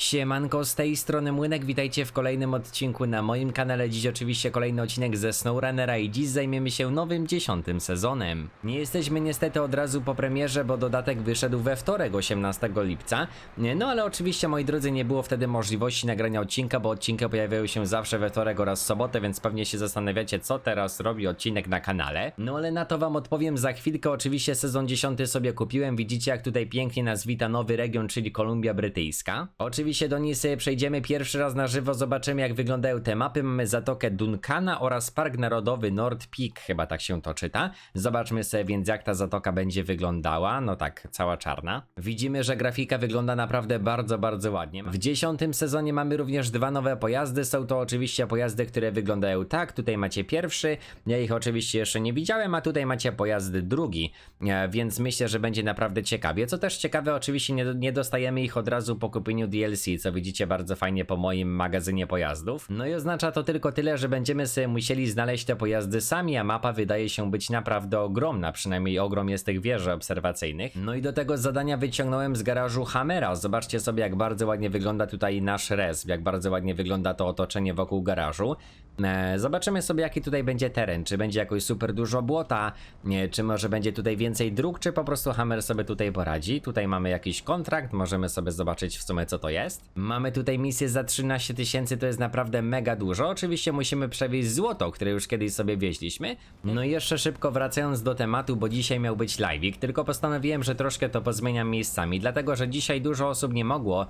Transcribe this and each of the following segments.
Siemanko, z tej strony Młynek, witajcie w kolejnym odcinku na moim kanale. Dziś oczywiście kolejny odcinek ze SnowRunnera i dziś zajmiemy się nowym dziesiątym sezonem. Nie jesteśmy niestety od razu po premierze, bo dodatek wyszedł we wtorek 18 lipca. No ale oczywiście moi drodzy nie było wtedy możliwości nagrania odcinka, bo odcinki pojawiają się zawsze we wtorek oraz sobotę, więc pewnie się zastanawiacie co teraz robi odcinek na kanale. No ale na to wam odpowiem za chwilkę. Oczywiście sezon 10 sobie kupiłem. Widzicie jak tutaj pięknie nas wita nowy region, czyli Kolumbia Brytyjska. Oczywiście do niej sobie przejdziemy pierwszy raz na żywo, zobaczymy jak wyglądają te mapy. Mamy Zatokę Duncana oraz Park Narodowy North Peak, chyba tak się to czyta. Zobaczmy sobie więc jak ta zatoka będzie wyglądała. No tak, cała czarna. Widzimy, że grafika wygląda naprawdę bardzo, bardzo ładnie. W dziesiątym sezonie mamy również dwa nowe pojazdy. Są to oczywiście pojazdy, które wyglądają tak. Tutaj macie pierwszy, ja ich oczywiście jeszcze nie widziałem, a tutaj macie pojazd drugi, e, więc myślę, że będzie naprawdę ciekawie. Co też ciekawe, oczywiście nie, nie dostajemy ich od razu po kupieniu DLC, co widzicie bardzo fajnie po moim magazynie pojazdów. No i oznacza to tylko tyle, że będziemy sobie musieli znaleźć te pojazdy sami, a mapa wydaje się być naprawdę ogromna, przynajmniej ogrom jest tych wieży obserwacyjnych. No i do tego zadania wyciągnąłem z garażu Hammera. Zobaczcie sobie, jak bardzo ładnie wygląda tutaj nasz resp, jak bardzo ładnie wygląda to otoczenie wokół garażu. E, Zobaczymy sobie, jaki tutaj będzie teren. Czy będzie jakoś super dużo błota, czy może będzie tutaj więcej dróg, czy po prostu Hammer sobie tutaj poradzi. Tutaj mamy jakiś kontrakt, możemy sobie zobaczyć w sumie, co to jest. Mamy tutaj misję za 13 tysięcy, to jest naprawdę mega dużo. Oczywiście musimy przewieźć złoto, które już kiedyś sobie wieźliśmy. No i jeszcze szybko wracając do tematu, bo dzisiaj miał być live'ik, tylko postanowiłem, że troszkę to pozmieniam miejscami, dlatego że dzisiaj dużo osób nie mogło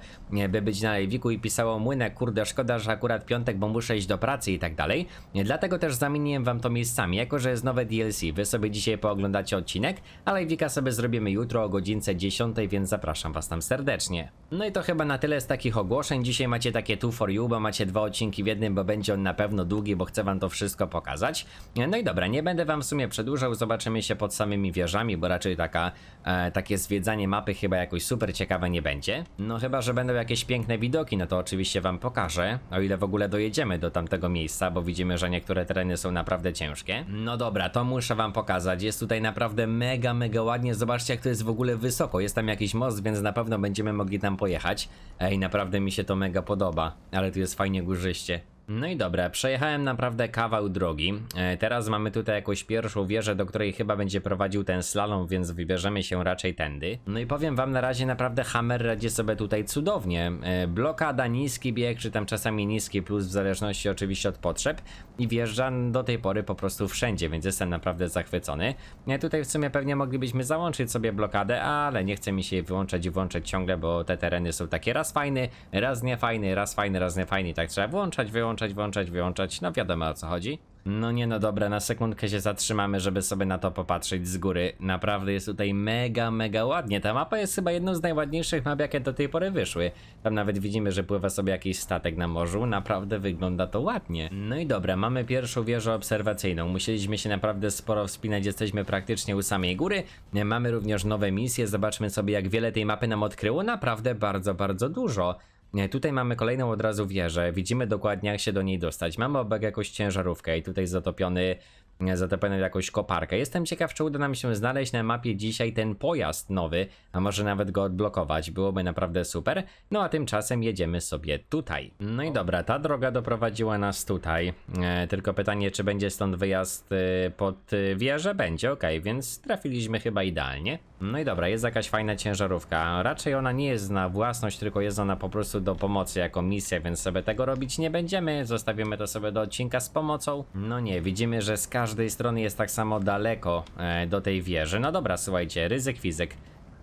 by być na live'iku i pisało młynę, kurde, szkoda, że akurat piątek, bo muszę iść do pracy i tak dalej. Dlatego też zamieniłem wam to miejscami, jako że jest nowe DLC. Wy sobie dzisiaj pooglądacie odcinek, a live'ika sobie zrobimy jutro o godzince 10, więc zapraszam was tam serdecznie. No i to chyba na tyle z takich ogłoszeń. Dzisiaj macie takie two for you, bo macie dwa odcinki w jednym, bo będzie on na pewno długi, bo chcę wam to wszystko pokazać. No i dobra, nie będę wam w sumie przedłużał, zobaczymy się pod samymi wieżami, bo raczej taka, e, takie zwiedzanie mapy chyba jakoś super ciekawe nie będzie. No chyba, że będą jakieś piękne widoki, no to oczywiście wam pokażę, o ile w ogóle dojedziemy do tamtego miejsca, bo widzimy, że niektóre tereny są naprawdę ciężkie. No dobra, to muszę wam pokazać, jest tutaj naprawdę mega, mega ładnie, zobaczcie jak to jest w ogóle wysoko, jest tam jakiś most, więc na pewno będziemy mogli tam pojechać. Ej, naprawdę mi się to mega podoba, ale tu jest fajnie górzyście. No i dobra, przejechałem naprawdę kawał drogi. E, teraz mamy tutaj jakąś pierwszą wieżę, do której chyba będzie prowadził ten slalom, więc wybierzemy się raczej tędy. No i powiem wam na razie naprawdę Hammer radzi sobie tutaj cudownie. E, blokada, niski bieg, czy tam czasami niski plus w zależności oczywiście od potrzeb i wjeżdża do tej pory po prostu wszędzie, więc jestem naprawdę zachwycony. Tutaj w sumie pewnie moglibyśmy załączyć sobie blokadę, ale nie chce mi się jej wyłączać i włączać ciągle, bo te tereny są takie raz fajny, raz niefajny, raz fajny, raz niefajny, tak trzeba włączać, wyłączać, włączać, wyłączać, no wiadomo o co chodzi. No nie no dobra, na sekundkę się zatrzymamy, żeby sobie na to popatrzeć z góry. Naprawdę jest tutaj mega, mega ładnie. Ta mapa jest chyba jedną z najładniejszych map, jakie do tej pory wyszły. Tam nawet widzimy, że pływa sobie jakiś statek na morzu. Naprawdę wygląda to ładnie. No i dobra, mamy pierwszą wieżę obserwacyjną. Musieliśmy się naprawdę sporo wspinać, jesteśmy praktycznie u samej góry. Mamy również nowe misje, zobaczmy sobie jak wiele tej mapy nam odkryło. Naprawdę bardzo, bardzo dużo. Tutaj mamy kolejną od razu wieżę. Widzimy dokładnie jak się do niej dostać. Mamy obok jakąś ciężarówkę i tutaj zatopiony, nie, zatopioną jakąś koparkę. Jestem ciekaw, czy uda nam się znaleźć na mapie dzisiaj ten pojazd nowy, a może nawet go odblokować. Byłoby naprawdę super. No a tymczasem jedziemy sobie tutaj. No i dobra, ta droga doprowadziła nas tutaj. E, tylko pytanie, czy będzie stąd wyjazd e, pod wieżę? Będzie, ok, więc trafiliśmy chyba idealnie. No i dobra, jest jakaś fajna ciężarówka. Raczej ona nie jest na własność, tylko jest ona po prostu do pomocy jako misja, więc sobie tego robić nie będziemy. Zostawimy to sobie do odcinka z pomocą. No nie, widzimy, że z każdej strony jest tak samo daleko e, do tej wieży. No dobra, słuchajcie, ryzyk fizyk.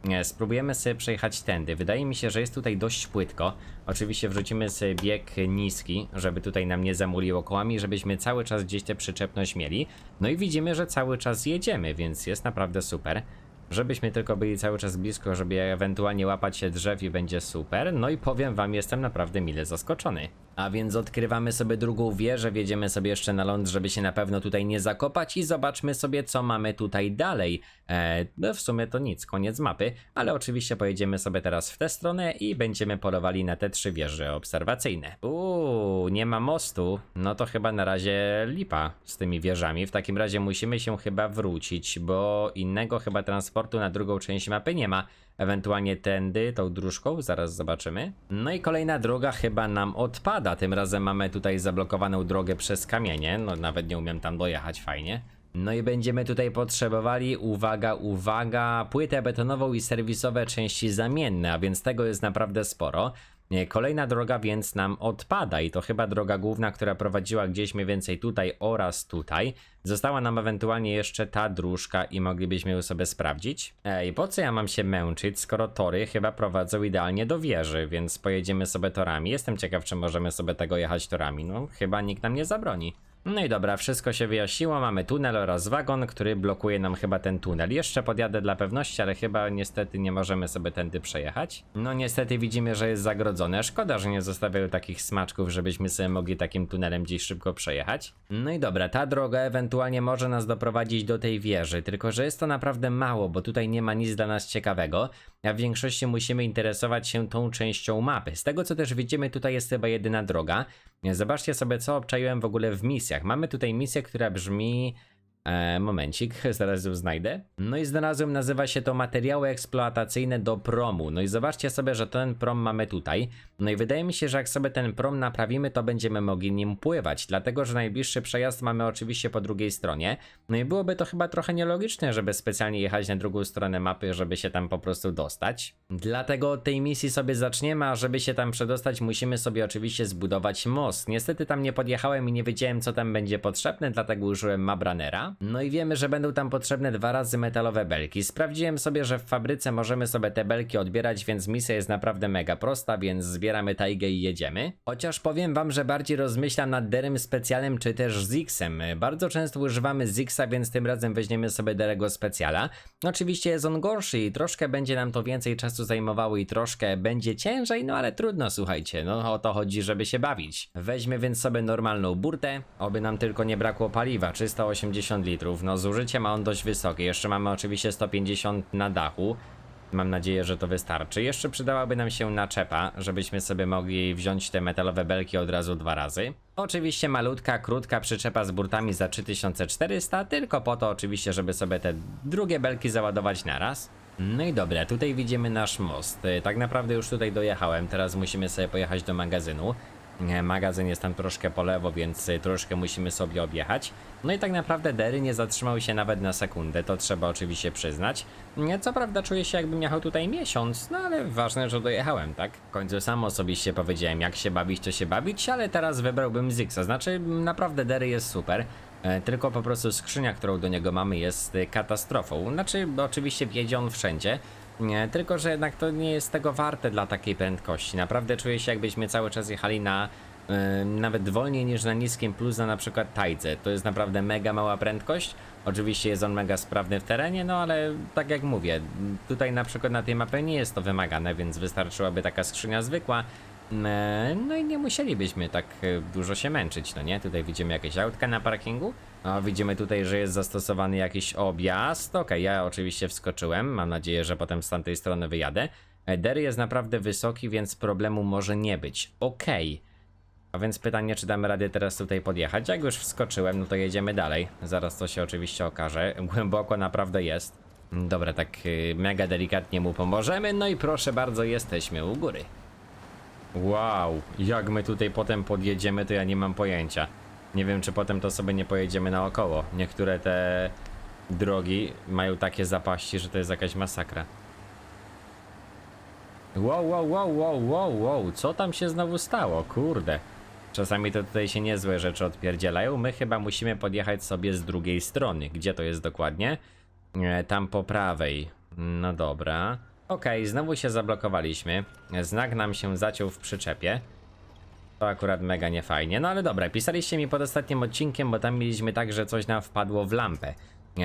E, Spróbujemy sobie przejechać tędy. Wydaje mi się, że jest tutaj dość płytko. Oczywiście wrzucimy sobie bieg niski, żeby tutaj nam nie zamuliło kołami, żebyśmy cały czas gdzieś tę przyczepność mieli. No i widzimy, że cały czas jedziemy, więc jest naprawdę super. Żebyśmy tylko byli cały czas blisko, żeby ewentualnie łapać się drzew i będzie super. No i powiem wam, jestem naprawdę mile zaskoczony. A więc odkrywamy sobie drugą wieżę, wjedziemy sobie jeszcze na ląd, żeby się na pewno tutaj nie zakopać i zobaczmy sobie, co mamy tutaj dalej. E, no w sumie to nic, koniec mapy, ale oczywiście pojedziemy sobie teraz w tę stronę i będziemy polowali na te trzy wieże obserwacyjne. Uuu, nie ma mostu, no to chyba na razie lipa z tymi wieżami. W takim razie musimy się chyba wrócić, bo innego chyba transportu na drugą część mapy nie ma. Ewentualnie tędy, tą dróżką, zaraz zobaczymy. No i kolejna droga chyba nam odpada, tym razem mamy tutaj zablokowaną drogę przez kamienie, no nawet nie umiem tam dojechać, fajnie. No i będziemy tutaj potrzebowali, uwaga, uwaga, płytę betonową i serwisowe części zamienne, a więc tego jest naprawdę sporo. Kolejna droga więc nam odpada i to chyba droga główna, która prowadziła gdzieś mniej więcej tutaj oraz tutaj. Została nam ewentualnie jeszcze ta dróżka i moglibyśmy ją sobie sprawdzić. Ej, po co ja mam się męczyć, skoro tory chyba prowadzą idealnie do wieży, więc pojedziemy sobie torami. Jestem ciekaw, czy możemy sobie tego jechać torami. No, chyba nikt nam nie zabroni. No i dobra, wszystko się wyjaśniło, mamy tunel oraz wagon, który blokuje nam chyba ten tunel. Jeszcze podjadę dla pewności, ale chyba niestety nie możemy sobie tędy przejechać. No niestety widzimy, że jest zagrodzone. Szkoda, że nie zostawiają takich smaczków, żebyśmy sobie mogli takim tunelem gdzieś szybko przejechać. No i dobra, ta droga ewentualnie może nas doprowadzić do tej wieży, tylko że jest to naprawdę mało, bo tutaj nie ma nic dla nas ciekawego, a w większości musimy interesować się tą częścią mapy. Z tego co też widzimy, tutaj jest chyba jedyna droga. Zobaczcie sobie, co obczaiłem w ogóle w misjach. Mamy tutaj misję, która brzmi. E, momencik, zaraz ją znajdę. No i znalazłem, nazywa się to materiały eksploatacyjne do promu. No i zobaczcie sobie, że ten prom mamy tutaj. No i wydaje mi się, że jak sobie ten prom naprawimy, to będziemy mogli nim pływać. Dlatego, że najbliższy przejazd mamy oczywiście po drugiej stronie. No i byłoby to chyba trochę nielogiczne, żeby specjalnie jechać na drugą stronę mapy, żeby się tam po prostu dostać. Dlatego od tej misji sobie zaczniemy, a żeby się tam przedostać, musimy sobie oczywiście zbudować most. Niestety tam nie podjechałem i nie wiedziałem, co tam będzie potrzebne, dlatego użyłem Mabranera. No i wiemy, że będą tam potrzebne dwa razy metalowe belki. Sprawdziłem sobie, że w fabryce możemy sobie te belki odbierać, więc misja jest naprawdę mega prosta, więc zbieramy taigę i jedziemy. Chociaż powiem wam, że bardziej rozmyślam nad derem specjalnym czy też Zixem. Bardzo często używamy Zixa, więc tym razem weźmiemy sobie derego specjala. Oczywiście jest on gorszy i troszkę będzie nam to więcej czasu zajmowało i troszkę będzie ciężej, no ale trudno, słuchajcie, no o to chodzi, żeby się bawić. Weźmy więc sobie normalną burtę, oby nam tylko nie brakło paliwa, 380 litrów, no zużycie ma on dość wysokie, jeszcze mamy oczywiście 150 na dachu. Mam nadzieję, że to wystarczy. Jeszcze przydałaby nam się naczepa, żebyśmy sobie mogli wziąć te metalowe belki od razu dwa razy. Oczywiście malutka, krótka przyczepa z burtami za 3400, tylko po to oczywiście, żeby sobie te drugie belki załadować naraz. No i dobra, tutaj widzimy nasz most. Tak naprawdę już tutaj dojechałem, teraz musimy sobie pojechać do magazynu. Magazyn jest tam troszkę po lewo, więc y, troszkę musimy sobie objechać. No i tak naprawdę Derry nie zatrzymał się nawet na sekundę, to trzeba oczywiście przyznać. Co prawda czuję się jakbym jechał tutaj miesiąc, no ale ważne, że dojechałem, tak? W końcu sam osobiście powiedziałem, jak się bawić, to się bawić, ale teraz wybrałbym Zixa. Znaczy, naprawdę Derry jest super. E, Tylko po prostu skrzynia, którą do niego mamy, jest y, katastrofą. Znaczy, oczywiście wiedzie on wszędzie. Nie, tylko że jednak to nie jest tego warte dla takiej prędkości. Naprawdę czuję się, jakbyśmy cały czas jechali na e, nawet wolniej niż na niskim plus na na przykład tajdze. To jest naprawdę mega mała prędkość. Oczywiście jest on mega sprawny w terenie, no ale tak jak mówię, tutaj na przykład na tej mapie nie jest to wymagane, więc wystarczyłaby taka skrzynia zwykła. E, No i nie musielibyśmy tak e, dużo się męczyć, no nie? Tutaj widzimy jakieś autka na parkingu. O, widzimy tutaj, że jest zastosowany jakiś objazd. Okej, ja oczywiście wskoczyłem. Mam nadzieję, że potem z tamtej strony wyjadę. E, Derry jest naprawdę wysoki, więc problemu może nie być. Okej. A więc pytanie, czy damy radę teraz tutaj podjechać? Jak już wskoczyłem, no to jedziemy dalej. Zaraz to się oczywiście okaże. Głęboko naprawdę jest. Dobra, tak y, mega delikatnie mu pomożemy. No i proszę bardzo, jesteśmy u góry. Wow, jak my tutaj potem podjedziemy, to ja nie mam pojęcia. Nie wiem, czy potem to sobie nie pojedziemy naokoło. Niektóre te drogi mają takie zapaści, że to jest jakaś masakra. Wow, wow, wow, wow, wow, wow, co tam się znowu stało? Kurde. Czasami to tutaj się niezłe rzeczy odpierdzielają. My chyba musimy podjechać sobie z drugiej strony. Gdzie to jest dokładnie? E, tam po prawej. No dobra. Okej, znowu się zablokowaliśmy. Znak nam się zaciął w przyczepie. To akurat mega niefajnie. No ale dobra, pisaliście mi pod ostatnim odcinkiem, bo tam mieliśmy tak, że coś nam wpadło w lampę.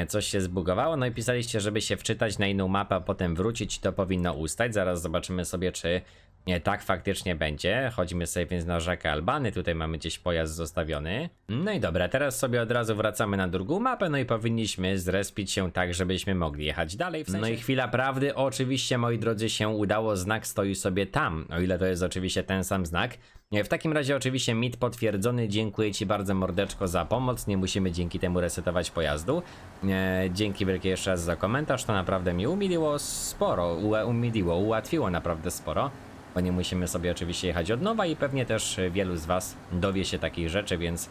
Coś się zbugowało, no i pisaliście, żeby się wczytać na inną mapę, a potem wrócić, to powinno ustać. Zaraz zobaczymy sobie, czy Nie, tak faktycznie będzie. Chodzimy sobie więc na rzekę Albany, tutaj mamy gdzieś pojazd zostawiony. No i dobra, teraz sobie od razu wracamy na drugą mapę, no i powinniśmy zrespić się tak, żebyśmy mogli jechać dalej. W sensie... No i chwila prawdy, oczywiście moi drodzy się udało, znak stoi sobie tam, o ile to jest oczywiście ten sam znak. W takim razie oczywiście mit potwierdzony, dziękuję Ci bardzo mordeczko za pomoc, nie musimy dzięki temu resetować pojazdu. E, dzięki wielkie jeszcze raz za komentarz, to naprawdę mi umiliło sporo, umiliło, ułatwiło naprawdę sporo bo nie musimy sobie oczywiście jechać od nowa i pewnie też wielu z Was dowie się takich rzeczy, więc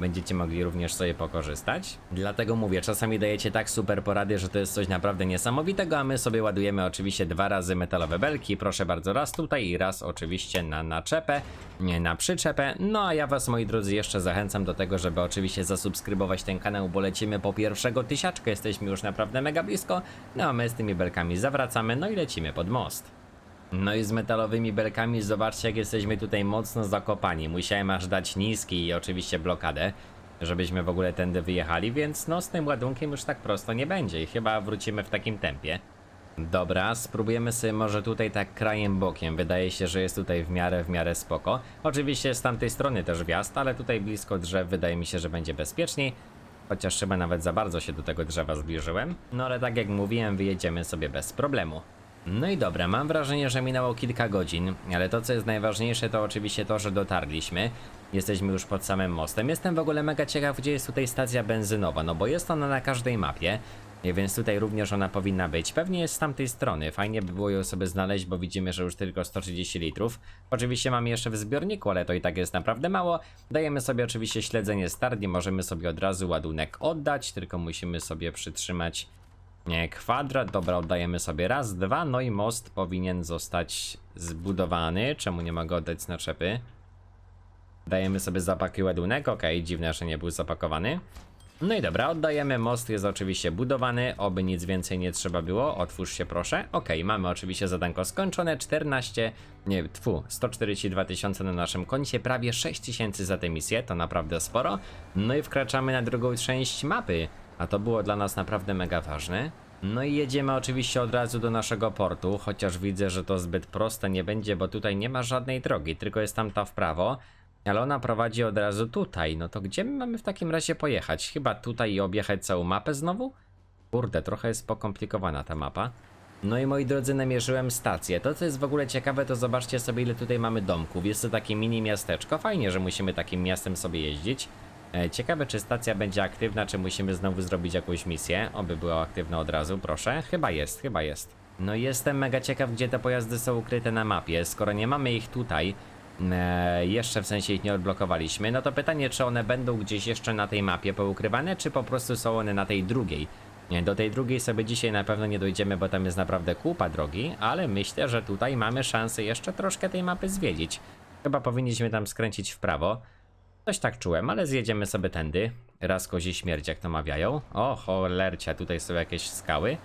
będziecie mogli również sobie pokorzystać. Dlatego mówię, czasami dajecie tak super porady, że to jest coś naprawdę niesamowitego, a my sobie ładujemy oczywiście dwa razy metalowe belki, proszę bardzo, raz tutaj i raz oczywiście na naczepę, nie na przyczepę. No a ja Was moi drodzy jeszcze zachęcam do tego, żeby oczywiście zasubskrybować ten kanał, bo lecimy po pierwszego tysiaczkę, jesteśmy już naprawdę mega blisko, no a my z tymi belkami zawracamy, no i lecimy pod most. No i z metalowymi belkami zobaczcie jak jesteśmy tutaj mocno zakopani. Musiałem aż dać niski i oczywiście blokadę, żebyśmy w ogóle tędy wyjechali, więc no z tym ładunkiem już tak prosto nie będzie i chyba wrócimy w takim tempie. Dobra, spróbujemy sobie może tutaj tak krajem bokiem. Wydaje się, że jest tutaj w miarę, w miarę spoko. Oczywiście z tamtej strony też wjazd, ale tutaj blisko drzew wydaje mi się, że będzie bezpieczniej. Chociaż chyba nawet za bardzo się do tego drzewa zbliżyłem. No ale tak jak mówiłem, wyjedziemy sobie bez problemu. No i dobra, mam wrażenie, że minęło kilka godzin, ale to co jest najważniejsze to oczywiście to, że dotarliśmy. Jesteśmy już pod samym mostem. Jestem w ogóle mega ciekaw, gdzie jest tutaj stacja benzynowa, no bo jest ona na każdej mapie. Więc tutaj również ona powinna być. Pewnie jest z tamtej strony. Fajnie by było ją sobie znaleźć, bo widzimy, że już tylko 130 litrów. Oczywiście mamy jeszcze w zbiorniku, ale to i tak jest naprawdę mało. Dajemy sobie oczywiście śledzenie start i możemy sobie od razu ładunek oddać, tylko musimy sobie przytrzymać nie, kwadrat, dobra, oddajemy sobie raz, dwa, no i most powinien zostać zbudowany. Czemu nie mogę oddać z naczepy? Dajemy sobie zapak i ładunek, ok, dziwne, że nie był zapakowany. No i dobra, oddajemy, most jest oczywiście budowany, oby nic więcej nie trzeba było, otwórz się proszę. Ok, mamy oczywiście zadanko skończone, 14, nie, tfu, 142 tysiące na naszym koncie, prawie 6 tysięcy za tę misję, to naprawdę sporo. No i wkraczamy na drugą część mapy, a to było dla nas naprawdę mega ważne. No i jedziemy oczywiście od razu do naszego portu, chociaż widzę, że to zbyt proste nie będzie, bo tutaj nie ma żadnej drogi, tylko jest tamta w prawo. Ale ona prowadzi od razu tutaj, no to gdzie my mamy w takim razie pojechać? Chyba tutaj i objechać całą mapę znowu? Kurde, trochę jest pokomplikowana ta mapa. No i moi drodzy, namierzyłem stację. To co jest w ogóle ciekawe, to zobaczcie sobie ile tutaj mamy domków. Jest to takie mini miasteczko, fajnie, że musimy takim miastem sobie jeździć. E, Ciekawe, czy stacja będzie aktywna, czy musimy znowu zrobić jakąś misję. Oby była aktywna od razu, proszę. Chyba jest, chyba jest. No jestem mega ciekaw, gdzie te pojazdy są ukryte na mapie. Skoro nie mamy ich tutaj, e, jeszcze w sensie ich nie odblokowaliśmy, no to pytanie, czy one będą gdzieś jeszcze na tej mapie poukrywane, czy po prostu są one na tej drugiej. Do tej drugiej sobie dzisiaj na pewno nie dojdziemy, bo tam jest naprawdę kupa drogi, ale myślę, że tutaj mamy szansę jeszcze troszkę tej mapy zwiedzić. Chyba powinniśmy tam skręcić w prawo. Coś tak czułem, ale zjedziemy sobie tędy. Raz kozi śmierć, jak to mawiają. O, cholercia, tutaj są jakieś skały.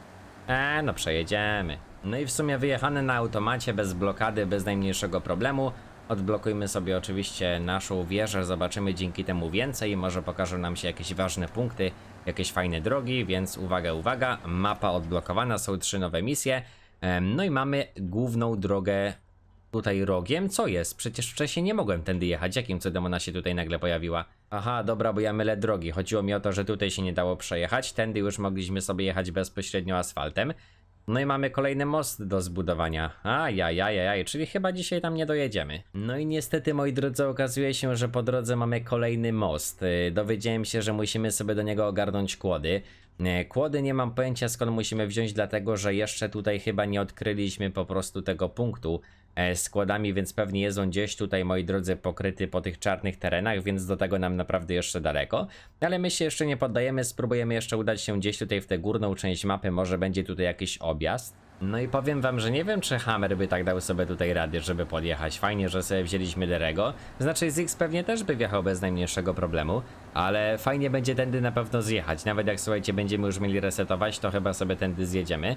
Eee, no przejedziemy. No i w sumie wyjechane na automacie, bez blokady, bez najmniejszego problemu. Odblokujmy sobie oczywiście naszą wieżę, zobaczymy dzięki temu więcej. Może pokażą nam się jakieś ważne punkty, jakieś fajne drogi, więc uwaga, uwaga. Mapa odblokowana, są trzy nowe misje. Em, No i mamy główną drogę tutaj rogiem? Co jest? Przecież wcześniej nie mogłem tędy jechać. Jakim cudem ona się tutaj nagle pojawiła? Aha, dobra, bo ja mylę drogi. Chodziło mi o to, że tutaj się nie dało przejechać. Tędy już mogliśmy sobie jechać bezpośrednio asfaltem. No i mamy kolejny most do zbudowania. Ajajajajaj, czyli chyba dzisiaj tam nie dojedziemy. No i niestety, moi drodzy, okazuje się, że po drodze mamy kolejny most. Yy, Dowiedziałem się, że musimy sobie do niego ogarnąć kłody. Yy, Kłody nie mam pojęcia skąd musimy wziąć, dlatego że jeszcze tutaj chyba nie odkryliśmy po prostu tego punktu e, z kładami, więc pewnie jest on gdzieś tutaj, moi drodzy, pokryty po tych czarnych terenach, więc do tego nam naprawdę jeszcze daleko. Ale my się jeszcze nie poddajemy, spróbujemy jeszcze udać się gdzieś tutaj w tę górną część mapy, może będzie tutaj jakiś objazd. No i powiem wam, że nie wiem, czy Hammer by tak dał sobie tutaj radę, żeby podjechać. Fajnie, że sobie wzięliśmy Derego. Znaczy, Zix pewnie też by wjechał bez najmniejszego problemu, ale fajnie będzie tędy na pewno zjechać. Nawet jak słuchajcie, będziemy już mieli resetować, to chyba sobie tędy zjedziemy.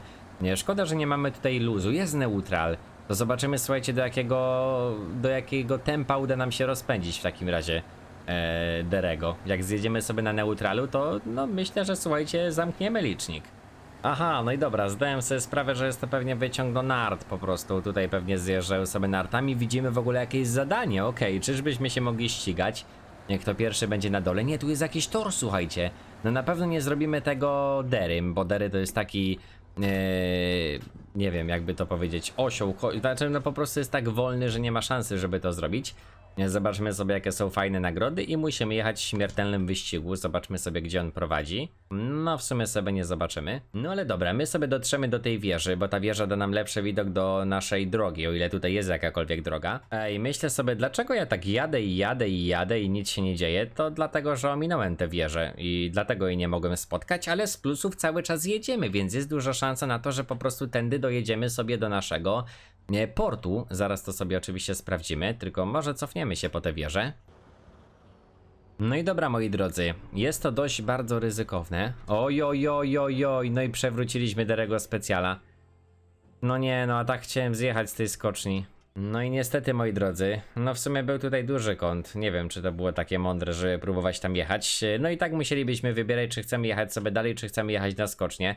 Szkoda, że nie mamy tutaj luzu. Jest neutral. To zobaczymy, słuchajcie, do jakiego, do jakiego tempa uda nam się rozpędzić w takim razie e, Derego. Jak zjedziemy sobie na neutralu, to no myślę, że słuchajcie, zamkniemy licznik. Aha, no i dobra, zdałem sobie sprawę, że jest to pewnie wyciąg do nart po prostu. Tutaj pewnie zjeżdżają sobie nartami. Widzimy w ogóle jakieś zadanie, okej, czyżbyśmy się mogli ścigać? Jak kto pierwszy będzie na dole? Nie, tu jest jakiś tor, słuchajcie. No na pewno nie zrobimy tego derym, bo dery to jest taki... Yy, nie wiem, jakby to powiedzieć, osioł, znaczy no po prostu jest tak wolny, że nie ma szansy, żeby to zrobić. Zobaczmy sobie, jakie są fajne nagrody i musimy jechać w śmiertelnym wyścigu. Zobaczmy sobie, gdzie on prowadzi. No, w sumie sobie nie zobaczymy. No ale dobra, my sobie dotrzemy do tej wieży, bo ta wieża da nam lepszy widok do naszej drogi, o ile tutaj jest jakakolwiek droga. Ej, myślę sobie, dlaczego ja tak jadę i jadę i jadę i nic się nie dzieje? To dlatego, że ominąłem tę wieżę i dlatego jej nie mogłem spotkać, ale z plusów cały czas jedziemy, więc jest duża szansa na to, że po prostu tędy dojedziemy sobie do naszego e, portu. Zaraz to sobie oczywiście sprawdzimy, tylko może cofniemy się po tę wieżę. No i dobra, moi drodzy, jest to dość bardzo ryzykowne. Oj, oj, oj, oj, oj, no i przewróciliśmy Derego Specjala. No nie, no a tak chciałem zjechać z tej skoczni. No i niestety, moi drodzy, no w sumie był tutaj duży kąt. Nie wiem, czy to było takie mądre, żeby próbować tam jechać. No i tak musielibyśmy wybierać, czy chcemy jechać sobie dalej, czy chcemy jechać na skocznie.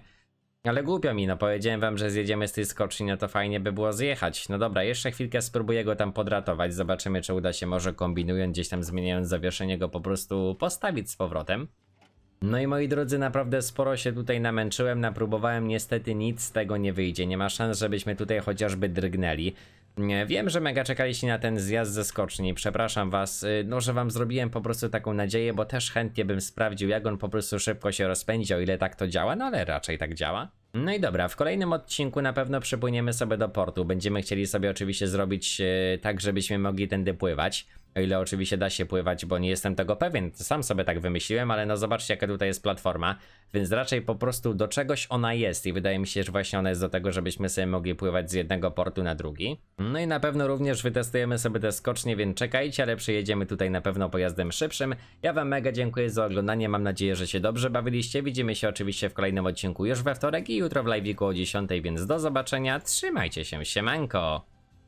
Ale głupio mi, no powiedziałem wam, że zjedziemy z tej skoczni, no to fajnie by było zjechać. No dobra, jeszcze chwilkę spróbuję go tam podratować, zobaczymy czy uda się może kombinując, gdzieś tam zmieniając zawieszenie go po prostu postawić z powrotem. No i moi drodzy, naprawdę sporo się tutaj namęczyłem, napróbowałem, niestety nic z tego nie wyjdzie. Nie ma szans, żebyśmy tutaj chociażby drgnęli. Wiem, że mega czekaliście na ten zjazd ze skoczni, przepraszam was, y, no że wam zrobiłem po prostu taką nadzieję, bo też chętnie bym sprawdził, jak on po prostu szybko się rozpędzi, o ile tak to działa, no ale raczej tak działa. No i dobra, w kolejnym odcinku na pewno przypłyniemy sobie do portu. Będziemy chcieli sobie oczywiście zrobić e, tak, żebyśmy mogli tędy pływać. O ile oczywiście da się pływać, bo nie jestem tego pewien. Sam sobie tak wymyśliłem, ale no zobaczcie, jaka tutaj jest platforma. Więc raczej po prostu do czegoś ona jest i wydaje mi się, że właśnie ona jest do tego, żebyśmy sobie mogli pływać z jednego portu na drugi. No i na pewno również wytestujemy sobie te skocznie, więc czekajcie, ale przyjedziemy tutaj na pewno pojazdem szybszym. Ja wam mega dziękuję za oglądanie, mam nadzieję, że się dobrze bawiliście. Widzimy się oczywiście w kolejnym odcinku już we wtorek i jutro w live'iku o 10, więc do zobaczenia. Trzymajcie się, siemanko!